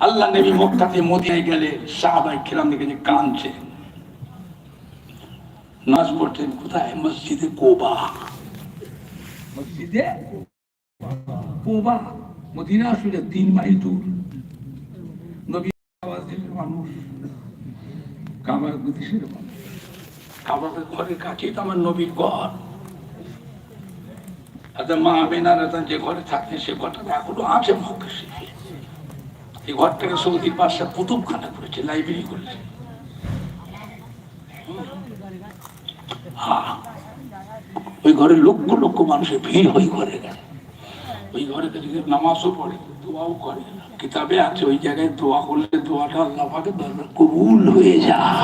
আল্লাহ নবী মক্কাতে মদিনায় গেলে সাহাবাই খেলাম দেখে যে কাঁদছে। নাচ পড়তেন কোথায়? মসজিদে কোবা। মসজিদে কোবা। মদিনা আসলে তিন মাইল দূর। নবী মানুষ দেশের ঘরের কাছেই তো আমার নবীর ঘর। আচ্ছা মা আমিনার যে ঘরে থাকতেন সে ঘরটা এখনও আছে মক্কা এই ঘরটাকে সৌদির বাদশাহ কুতুবখানা করেছে লাইব্রেরি করেছে। হ্যাঁ। ওই ঘরে লক্ষ লক্ষ মানুষের ভিড় ওই ঘরে গেছে ওই ঘরে যদি নামাজও পড়ে দোয়াও করে। কিতাবে আছে ওই জায়গায় দোয়া করলে দোয়াটা আল্লাহ পাকে দরবার কবুল হয়ে যায়।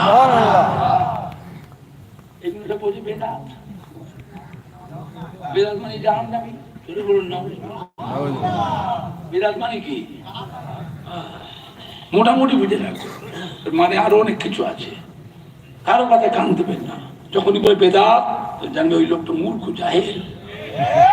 এগুলো বোঝে বেদাত। বেদাত মানে জাহান নামি শুরু না। বেদাত মানে কি? মোটামুটি বুঝে রাখো। মানে আরও অনেক কিছু আছে। কারও কথা কান দেবেন না। যখনই বলে বেদাত জানবে ওই লোকটা মূর্খ, জাহেল।